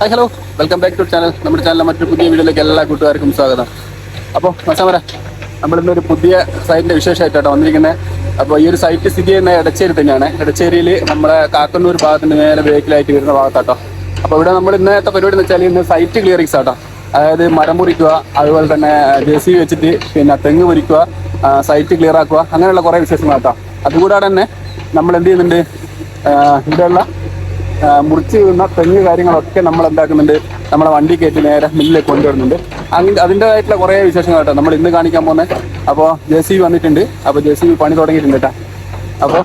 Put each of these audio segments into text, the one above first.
Hi hello welcome back to channel നമ്മുടെ ചാനലിലെ മറ്റൊരു പുതിയ വീഡിയോയിലേക്ക് എല്ലാ കൂട്ടുകാർക്കും സ്വാഗതം. അപ്പോൾ മസാമര നമ്മളിന്ന് ഒരു പുതിയ സൈറ്റിന്റെ വിശേഷമായിട്ടാണ് വന്നിരിക്കുന്നത് അപ്പോൾ ഈ ഒരു സൈറ്റ് സ്ഥിതി ചെയ്യുന്ന ഇടച്ചേരി തന്നെയാണ്. ഇടച്ചേരിയിൽ നമ്മുടെ കാക്കന്നൂർ ഭാഗത്തിന് നേരെ ബേക്കിലായിട്ട് വരുന്ന ഭാഗത്താട്ടോ. അപ്പോൾ ഇവിടെ നമ്മൾ ഇന്നത്തെ പരിപാടി എന്ന് വെച്ചാൽ ഇന്ന് സൈറ്റ് ക്ലിയറിങ്സ് ആട്ടോ. അതായത് മരം മുറിക്കുക അതുപോലെ തന്നെ ജെ സി വെച്ചിട്ട് പിന്നെ തെങ്ങ് മുറിക്കുക സൈറ്റ് ക്ലിയർ ആക്കുക അങ്ങനെയുള്ള കുറേ വിശേഷങ്ങളാട്ടോ. അതുകൂടാതെ തന്നെ നമ്മൾ എന്ത് ചെയ്യുന്നുണ്ട്? ഇവിടെയുള്ള മുറിച്ച് വീഴുന്ന തെങ്ങ് കാര്യങ്ങളൊക്കെ നമ്മൾ എന്താക്കുന്നുണ്ട്? നമ്മളെ വണ്ടി കയറ്റി നേരെ മില്ലിലേക്ക് കൊണ്ടുവരുന്നുണ്ട്. അങ്ങനെ അതിന്റെതായിട്ടുള്ള കുറേ വിശേഷങ്ങൾ കേട്ടോ. നമ്മൾ ഇന്ന് കാണിക്കാൻ പോകുന്നത് അപ്പോൾ ജെ സി ബി വന്നിട്ടുണ്ട്. അപ്പോൾ ജെ സി ബി പണി തുടങ്ങിയിട്ടുണ്ട് കേട്ടോ. അപ്പോൾ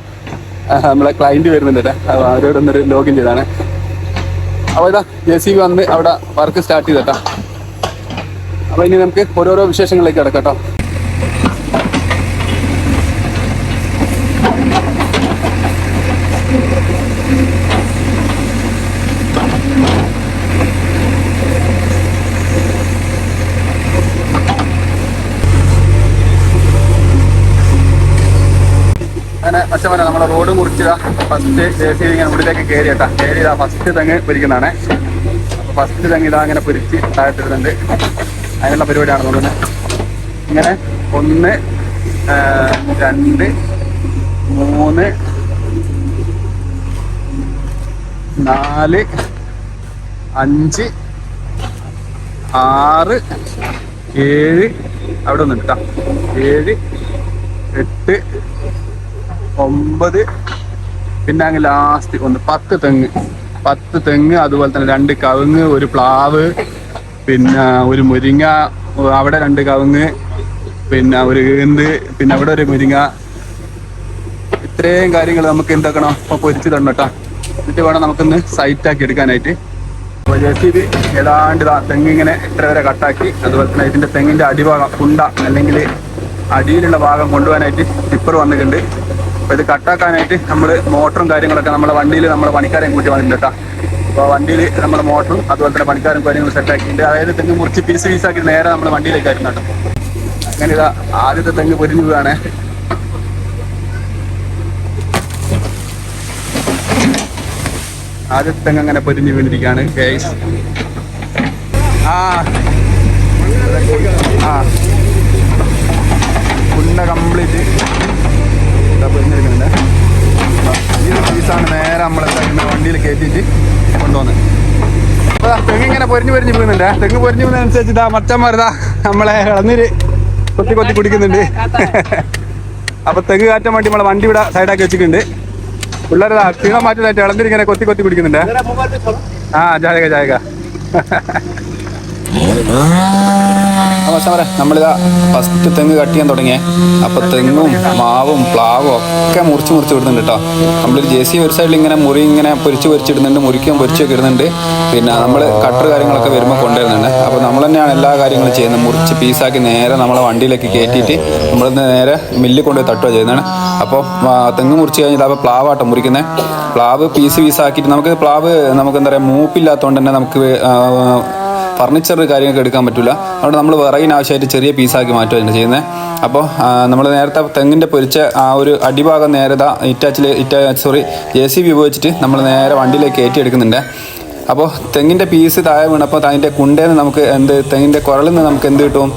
നമ്മളെ ക്ലയന്റ് വരുന്നുണ്ട് കേട്ടോ. അപ്പോൾ അവരോട് ഒന്നൊരു ലോഗിൻ ചെയ്താണ്. അപ്പോൾ ഇതാ ജെ സി ബി വന്ന് അവിടെ വർക്ക് സ്റ്റാർട്ട് ചെയ്തേട്ടാ അപ്പോൾ ഇനി നമുക്ക് ഓരോരോ വിശേഷങ്ങളിലേക്ക് കിടക്കാം കേട്ടോ. അങ്ങനെ നമ്മുടെ റോഡ് മുറിച്ചതാ. ഫസ്റ്റ് ജെ സി ഇങ്ങനെ ഉള്ളിലേക്ക് കയറി ഇതാ ഫസ്റ്റ് തെങ്ങ് പൊരിക്കുന്നതാണ് അപ്പൊ ഫസ്റ്റ് തെങ്ങ് ഇതാ അങ്ങനെ പൊരിച്ച് താഴത്തിടുന്നുണ്ട്. അതിനുള്ള പരിപാടിയാണ് തോന്നുന്നത് ഇങ്ങനെ ഒന്ന് രണ്ട് മൂന്ന് നാല് അഞ്ച് ആറ് ഏഴ് അവിടെ ഒന്നുണ്ട് കേട്ടോ ഏഴ് എട്ട് ഒമ്പത്. പിന്നെ അങ്ങ് ലാസ്റ്റ് ഒന്ന് പത്ത് തെങ്ങ്. പത്ത് തെങ്ങ് അതുപോലെ തന്നെ രണ്ട് കവുങ്ങ് ഒരു പ്ലാവ് പിന്നെ ഒരു മുരിങ്ങ അവിടെ രണ്ട് കവുങ്ങ് പിന്നെ ഒരു ഏന്ത് പിന്നെ അവിടെ ഒരു മുരിങ്ങ. ഇത്രയും കാര്യങ്ങൾ നമുക്ക് എന്താക്കണം ഇപ്പൊ പൊരിച്ചു തരണം കേട്ടോ എന്നിട്ട് വേണം നമുക്കൊന്ന് സൈറ്റ് ആക്കി എടുക്കാനായിട്ട്. അപ്പോൾ ജെ ബി ഏതാണ്ട് ഇതാ തെങ്ങിങ്ങനെ ഇത്ര വരെ കട്ടാക്കി. അതുപോലെ തന്നെ ഇതിന്റെ തെങ്ങിന്റെ അടിഭാഗം കുണ്ട അല്ലെങ്കിൽ അടിയിലുള്ള ഭാഗം കൊണ്ടുപോകാനായിട്ട് ടിപ്പർ വന്നിട്ടുണ്ട്. അപ്പോൾ ഇത് കട്ടാക്കാനായിട്ട് നമ്മൾ മോട്ടറും കാര്യങ്ങളൊക്കെ നമ്മുടെ വണ്ടിയിൽ നമ്മുടെ പണിക്കാരെയും കൂട്ടി വന്നിട്ടുണ്ട് അപ്പോൾ വണ്ടിയിൽ നമ്മുടെ മോട്ടറും അതുപോലെ തന്നെ പണിക്കാരും കാര്യങ്ങളും സെറ്റാക്കിയിട്ടുണ്ട് അതായത് തെങ്ങ് മുറിച്ച് പീസ് പീസാക്കി നേരെ നമ്മുടെ വണ്ടിയിലേക്ക് ആയിരുന്നു കേട്ടോ. അങ്ങനെ ഇതാ ആദ്യത്തെ തെങ്ങ് പൊരിഞ്ഞു പോവുകയാണ് ആദ്യത്തെ തെങ്ങ് അങ്ങനെ പൊരിഞ്ഞു വീണിരിക്കുകയാണ് കേസ് ആ. ആ. കംപ്ലീറ്റ് പൊരിഞ്ഞിരിക്കുന്നുണ്ട് ഈ ഒരു പീസാണ് നേരെ നമ്മളെന്താ വണ്ടിയിൽ കയറ്റിയിട്ട് കൊണ്ടുവന്നത് അപ്പൊ ദാ തെങ്ങ് ഇങ്ങനെ പൊരിഞ്ഞു പൊരിഞ്ഞു പോകുന്നുണ്ട് തെങ്ങ് പൊരിഞ്ഞു പോകുന്നതനുസരിച്ച് ഇതാ മച്ചന്മാരിതാ നമ്മളെ ഇളനീര് കൊത്തി കൊത്തി കുടിക്കുന്നുണ്ട്. അപ്പൊ തെങ്ങ് കാറ്റാൻ വേണ്ടി നമ്മളെ വണ്ടി ഇവിടെ സൈഡാക്കി വെച്ചിട്ടുണ്ട്. പിള്ളേരതാ ക്ഷീണം മാറ്റിലായിട്ട് ഇളനീര് ഇങ്ങനെ കൊത്തി കൊത്തി കുടിക്കുന്നുണ്ട്. ആ ജായക ജായക. നമ്മളിതാ ഫസ്റ്റ് തെങ്ങ് കട്ട് ചെയ്യാൻ തുടങ്ങിയേ. അപ്പൊ തെങ്ങും മാവും പ്ലാവും ഒക്കെ മുറിച്ച് മുറിച്ച് വിടുന്നുണ്ട് കേട്ടോ നമ്മളൊരു ജെ സി ഒരു സൈഡിൽ ഇങ്ങനെ മുറി ഇങ്ങനെ പൊരിച്ച് പൊരിച്ചിടുന്നുണ്ട് മുറിക്കും പൊരിച്ചൊക്കെ ഇടുന്നുണ്ട്. പിന്നെ നമ്മൾ കട്ടർ കാര്യങ്ങളൊക്കെ വരുമ്പോൾ കൊണ്ടുവരുന്നുണ്ട്. അപ്പോൾ നമ്മൾ തന്നെയാണ് എല്ലാ കാര്യങ്ങളും ചെയ്യുന്നത്. മുറിച്ച് പീസാക്കി നേരെ നമ്മളെ വണ്ടിയിലേക്ക് കയറ്റിയിട്ട് നമ്മൾ നേരെ മില്ലിൽ കൊണ്ടുപോയി തട്ടുക ചെയ്യുന്നതാണ്. അപ്പോൾ തെങ്ങ് മുറിച്ച് കഴിഞ്ഞാൽ അപ്പോൾ പ്ലാവാട്ടോ മുറിക്കുന്നത് പ്ലാവ് പീസ് പീസാക്കിയിട്ട് നമുക്ക് പ്ലാവ് നമുക്ക് എന്താ പറയുക മൂപ്പില്ലാത്തതുകൊണ്ട് തന്നെ നമുക്ക് ഫർണിച്ചർ കാര്യങ്ങളൊക്കെ എടുക്കാൻ പറ്റില്ല അതുകൊണ്ട് നമ്മൾ വിറകിന് ആവശ്യമായിട്ട് ചെറിയ പീസാക്കി മാറ്റുകയാണ് ചെയ്യുന്നത് അപ്പോൾ നമ്മൾ നേരത്തെ തെങ്ങിന്റെ പൊരിച്ച ആ ഒരു അടിഭാഗം നേരെ ദാ ഇറ്റാച്ചിൽ ഇറ്റാ സോറി എ സി ബി ഉപയോഗിച്ചിട്ട് നമ്മൾ നേരെ വണ്ടിയിലേക്ക് കയറ്റി എടുക്കുന്നുണ്ട് അപ്പോൾ തെങ്ങിന്റെ പീസ് താഴെ വീണപ്പോൾ അതിന്റെ കുണ്ടേന്ന് നമുക്ക് എന്ത് തെങ്ങിന്റെ കുരളിൽ നിന്ന് നമുക്ക് എന്ത് കിട്ടും?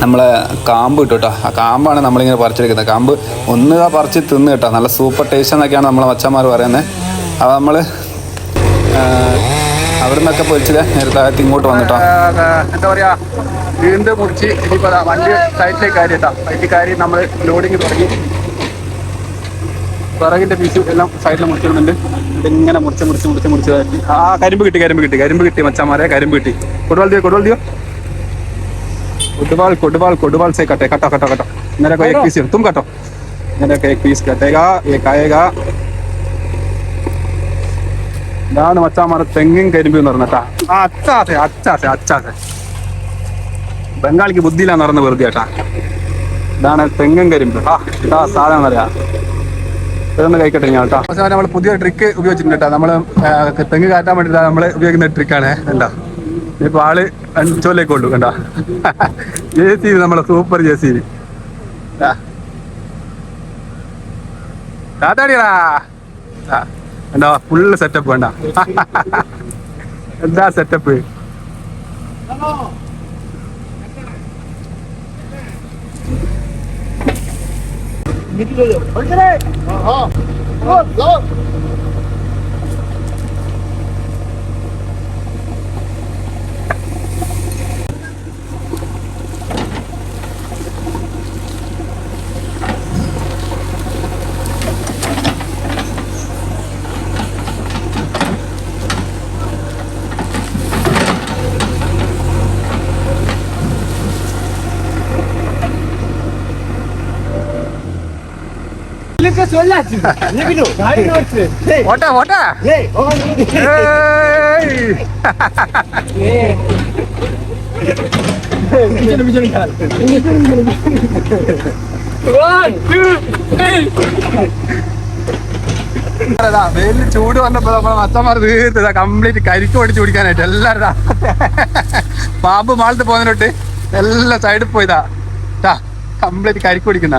നമ്മളെ കാമ്പ് കിട്ടും കേട്ടോ. ആ കാമ്പാണ് നമ്മളിങ്ങനെ പറിച്ചെടുക്കുന്നത്. കാമ്പ് ഒന്ന് പറിച്ച് തിന്ന് കേട്ടോ. നല്ല സൂപ്പർ ടേസ്റ്റ് എന്നൊക്കെയാണ് നമ്മളെ മച്ചന്മാർ പറയുന്നത് അപ്പോൾ നമ്മൾ അവിടെ നിന്നൊക്കെ പൊരിച്ചത് നേരത്തെ ഇങ്ങോട്ട് വന്നിട്ടോ എന്താ പറയാ വീണ്ടും മുറിച്ച് ഇനിയിപ്പോ ദാ വണ്ടി സൈറ്റിലേക്ക് കയറി കേട്ടോ സൈറ്റിൽ കയറി നമ്മൾ ലോഡിങ് തുടങ്ങി വിറകിന്റെ പീസ് എല്ലാം സൈഡിൽ മുറിച്ചിടുന്നുണ്ട് ഇതിങ്ങനെ മുറിച്ച് മുറിച്ച് മുറിച്ച് മുറിച്ച് കയറ്റി. ആ കരിമ്പ് കിട്ടി കരിമ്പ് കിട്ടി കരിമ്പ് കിട്ടി മച്ചാമാരെ കരിമ്പ് കിട്ടി കൊടുവാൾ ദിയോ കൊടുവാൾ ദിയോ കൊടുവാൾ കൊടുവാൾ കൊടുവാൾ से कटे कटो कटो कटो मेरे को एक पीस तुम कटो मेरे को एक पीस कटेगा एक आएगा ഇതാണ് മച്ചാമാരെ തെങ്ങും കരിമ്പ് എന്ന് പറഞ്ഞാ ആ അച്ചാസെ അച്ചാസെ അച്ചാസെ ബംഗാളിക്ക് ബുദ്ധിയിലാന്ന് പറഞ്ഞ വെറുതെ ഏട്ടാ ഇതാണ് തെങ്ങും കരിമ്പ്. ആ ഇതാ സാധനം അറിയാ ഇതൊന്ന് കഴിക്കട്ടെ ഞാൻ കേട്ടോ. പക്ഷേ നമ്മൾ പുതിയ ട്രിക്ക് ഉപയോഗിച്ചിട്ടുണ്ട് കേട്ടോ. നമ്മൾ തെങ്ങ് കാറ്റാൻ വേണ്ടിയിട്ട് നമ്മൾ ഉപയോഗിക്കുന്ന ട്രിക്കാണ് എന്താ ഇപ്പൊ ആൾ അഞ്ചോലേക്ക് കൊണ്ടു കണ്ടോ? ജെ സി നമ്മളെ സൂപ്പർ ജെ സി താത്താടിയടാ കാത്താടിയടാ. കണ്ടോ ഫുള്ള് സെറ്റപ്പ് വേണ്ട. എന്താ സെറ്റപ്പ് ഓട്ടാ ഓട്ടാ. ഏയ്. അതാ, വെയിലിന് ചൂട് വന്നപ്പോ നമ്മളെ മച്ചന്മാർ തീർത്തതാ കംപ്ലീറ്റ് കരിക്ക് ഓടിച്ച് കുടിക്കാനായിട്ട് എല്ലാവരും ദാ. പാമ്പ് മാളത്ത് പോകുന്നതിനൊട്ട് എല്ലാം സൈഡിൽ പോയതാ. കംപ്ലീറ്റ് കരിക്ക് കുടിക്കുന്ന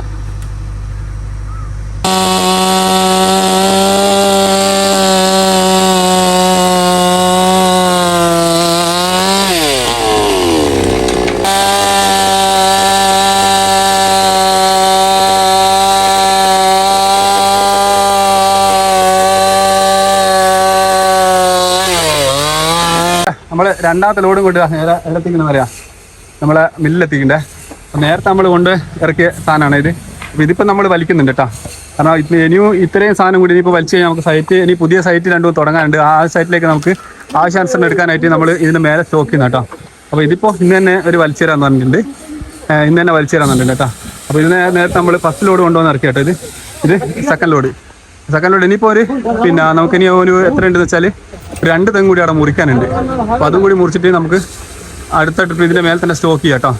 നമ്മൾ രണ്ടാമത്തെ ലോഡും കൊണ്ട് നേരെ എവിടെത്തിക്കുന്ന പറയാ നമ്മളെ മില്ലെത്തിക്കണ്ടേ നേരത്തെ നമ്മൾ കൊണ്ട് ഇറക്കിയ സാധനമാണ് ഇത്. അപ്പം ഇതിപ്പോൾ നമ്മൾ വലിക്കുന്നുണ്ട് കേട്ടോ കാരണം ഇത് ഇനിയും ഇത്രയും സാധനം കൂടി ഇനിയിപ്പോൾ വലിച്ചു കഴിഞ്ഞാൽ നമുക്ക് സൈറ്റ് ഇനി പുതിയ സൈറ്റ് രണ്ടും തുടങ്ങാനുണ്ട്. ആ സൈറ്റിലേക്ക് നമുക്ക് ആവശ്യാനുസരണം എടുക്കാനായിട്ട് നമ്മൾ ഇതിന് മേലെ സ്റ്റോക്ക് ചെയ്യുന്ന കേട്ടോ അപ്പോൾ ഇതിപ്പോൾ ഇന്ന് തന്നെ ഒരു വലിച്ചു തരാമെന്ന് പറഞ്ഞിട്ടുണ്ട്. ഇന്ന് തന്നെ വലിച്ചു പറഞ്ഞിട്ടുണ്ട് കേട്ടോ അപ്പോൾ ഇതിന് നേരത്തെ നമ്മൾ ഫസ്റ്റ് ലോഡ് കൊണ്ടുവന്ന് ഇറക്കി കേട്ടോ ഇത്. ഇത് സെക്കൻഡ് ലോഡ് സെക്കൻഡ് ലോഡ് ഇനിയിപ്പോൾ ഒരു പിന്നെ നമുക്കിനി ഒരു എത്ര ഉണ്ടെന്ന് വെച്ചാൽ രണ്ട് തെങ്ങ് കൂടി അവിടെ മുറിക്കാനുണ്ട്. അപ്പോൾ അതും കൂടി മുറിച്ചിട്ട് നമുക്ക് അടുത്ത ട്രിപ്പ് ഇതിന്റെ മേലെ തന്നെ സ്റ്റോക്ക് ചെയ്യാം കേട്ടോ.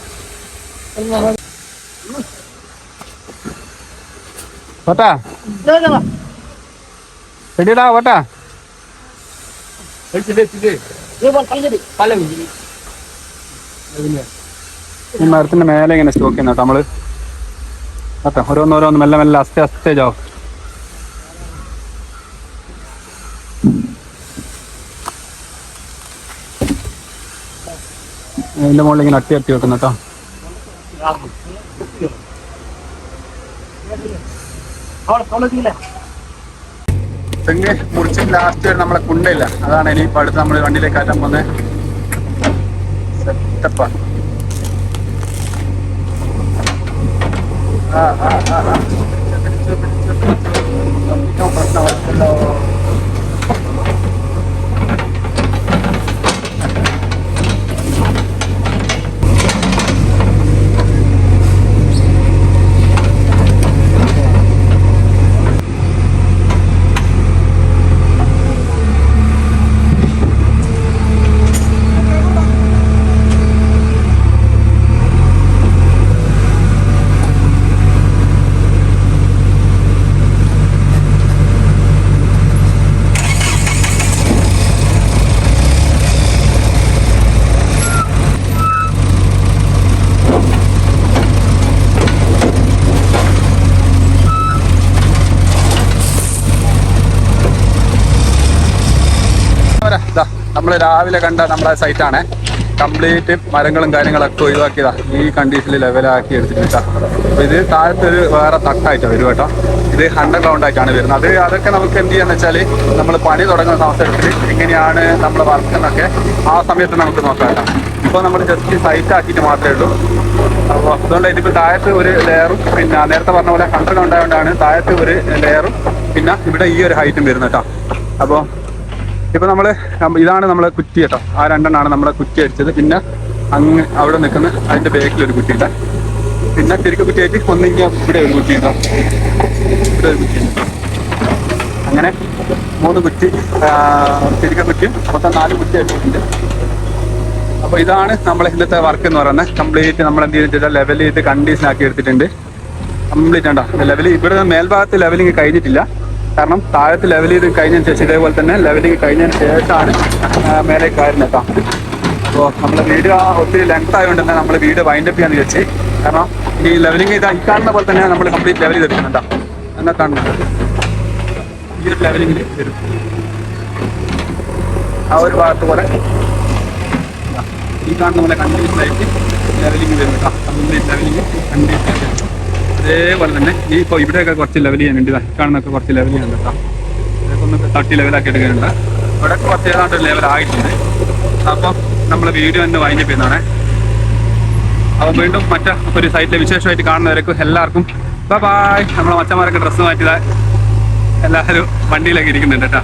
ഓട്ടാ റെഡിടാ വട്ടാ. ഈ മരത്തിന്റെ മേലെ ഇങ്ങനെ സ്റ്റോക്ക് ചെയ്യുന്ന കേട്ടോ കേട്ടോ ഓരോന്നോരോന്ന് മെല്ലെ മെല്ലെ അസ്തെ അസ്തേ ജാവും അതിന്റെ മുകളിൽ ഇങ്ങനെ അട്ടി അട്ടി വെക്കുന്ന കേട്ടോ. തെങ്ങ് മുറിച്ച് ലാസ്റ്റ് വരെ നമ്മളെ കുണ്ടയില്ല. അതാണ് ഇനി ഇപ്പൊ അടുത്ത് നമ്മൾ വണ്ടിയിലേക്ക് ആറ്റാൻ പോകുന്നത് സെറ്റപ്പാ ആ ആ ആ. രാവിലെ കണ്ട നമ്മുടെ സൈറ്റാണ് കംപ്ലീറ്റ് മരങ്ങളും കാര്യങ്ങളൊക്കെ ഒഴിവാക്കിയതാ. ഈ കണ്ടീഷനിൽ ലെവലാക്കി എടുത്തിട്ട് അപ്പൊ ഇത് താഴത്തെ ഒരു വേറെ തട്ടായിട്ട് വരും കേട്ടോ. ഇത് അണ്ടർഗ്രൗണ്ട് ആയിട്ടാണ് വരുന്നത്. അത് അതൊക്കെ നമുക്ക് എന്ത് ചെയ്യാന്ന് വെച്ചാൽ നമ്മൾ പണി തുടങ്ങുന്ന അവസരത്തിൽ എങ്ങനെയാണ് നമ്മൾ വർക്ക് എന്നൊക്കെ ആ സമയത്ത് നമുക്ക് നോക്കാം ഇപ്പോൾ നമ്മൾ ജസ്റ്റ് സൈറ്റ് ആക്കിയിട്ട് മാത്രമേ ഉള്ളൂ. അപ്പോൾ അതുകൊണ്ട് ഇതിപ്പോൾ താഴത്ത് ഒരു ലെയറും പിന്നെ നേരത്തെ പറഞ്ഞ പോലെ അണ്ടർഗ്രൗണ്ട് ആയതുകൊണ്ടാണ് താഴത്ത് ഒരു ലെയറും പിന്നെ ഇവിടെ ഈ ഒരു ഹൈറ്റും വരുന്നത് കേട്ടോ അപ്പോൾ ഇപ്പൊ നമ്മൾ ഇതാണ് നമ്മളെ കുറ്റി കേട്ടോ. ആ രണ്ടെണ്ണാണ് നമ്മളെ കുറ്റി അടിച്ചത്. പിന്നെ അങ്ങ് അവിടെ നിൽക്കുന്ന അതിന്റെ ബാക്കിൽ ഒരു കുറ്റി ഇട്ട പിന്നെ തിരികെ കുറ്റിയായിട്ട് ഒന്നിങ്ങനെ ഇവിടെ ഒരു കുറ്റി ഇട്ടോ ഇവിടെ ഒരു കുറ്റി. അങ്ങനെ മൂന്ന് കുറ്റി തിരിക്ക കുറ്റി മൊത്തം നാല് കുറ്റി അടിച്ചിട്ടുണ്ട്. അപ്പൊ ഇതാണ് നമ്മളെ ഇന്നത്തെ വർക്ക് എന്ന് പറയുന്നത്. കംപ്ലീറ്റ് നമ്മൾ എന്ത് ചെയ്തിട്ട് ലെവൽ ചെയ്ത് കണ്ടീഷൻ ആക്കി എടുത്തിട്ടുണ്ട്. കംപ്ലീറ്റ് ഉണ്ടോ ലെവൽ ഇവിടെ മേൽഭാഗത്ത് ലെവലിങ് കഴിഞ്ഞിട്ടില്ല. കാരണം താഴത്ത് ലെവൽ ചെയ്ത് കഴിഞ്ഞതിന് ശേഷം ഇതേപോലെ തന്നെ ലെവലിങ് കഴിഞ്ഞതിന് ശേഷമാണ് മേലെ കയറുന്നത്. കേട്ടോ അപ്പോൾ നമ്മുടെ വീഡിയോ ഒത്തിരി ലെങ്ത് ആയതുകൊണ്ട് തന്നെ നമ്മൾ വീഡിയോ വൈൻഡപ്പ് ചെയ്യാന്ന് വെച്ച് കാരണം ഈ ലെവലിങ് ചെയ്ത് കാണുന്ന പോലെ തന്നെ നമ്മൾ കംപ്ലീറ്റ് ലെവൽ ചെയ്തെടുക്കുന്നുണ്ടോ. എന്നാ കാണുന്നത് ഈ ഒരു ലെവലിങ്ങിൽ വരും. ആ ഒരു ഭാഗത്ത് പോലെ. ഈ കാണുന്ന പോലെ കണ്ടിന്യൂസ് ആയിട്ട് ലെവലിങ് വരുന്നുണ്ടോ കംപ്ലീറ്റ് ലെവലിങ് കണ്ടിന്യൂസ് ആയിട്ട്. അതേപോലെ തന്നെ ഈ ഇപ്പോൾ ഇവിടെയൊക്കെ കുറച്ച് ലെവൽ ചെയ്യാനുണ്ട്. കാണുന്നൊക്കെ കുറച്ച് ലെവൽ ചെയ്യാനുണ്ട് കേട്ടോ. ഇതൊക്കെ തട്ടി ലെവലാക്കി എടുക്കാനുണ്ട് ഇവിടെ കുറച്ച് ഏതാണ്ട് ലെവൽ ആയിട്ടുണ്ട്. അപ്പം നമ്മൾ വീഡിയോ തന്നെ വൈൻഡപ്പ് ചെയ്യുന്നതാണ്. അപ്പോൾ വീണ്ടും മറ്റേ ഒരു സൈറ്റിലെ വിശേഷമായിട്ട് കാണുന്നവരേക്കും എല്ലാവർക്കും ബൈ ബായ് നമ്മളെ മച്ചന്മാരൊക്കെ ഡ്രസ്സ് മാറ്റിയതായി എല്ലാവരും വണ്ടിയിലൊക്കെ ഇരിക്കുന്നുണ്ട് കേട്ടോ.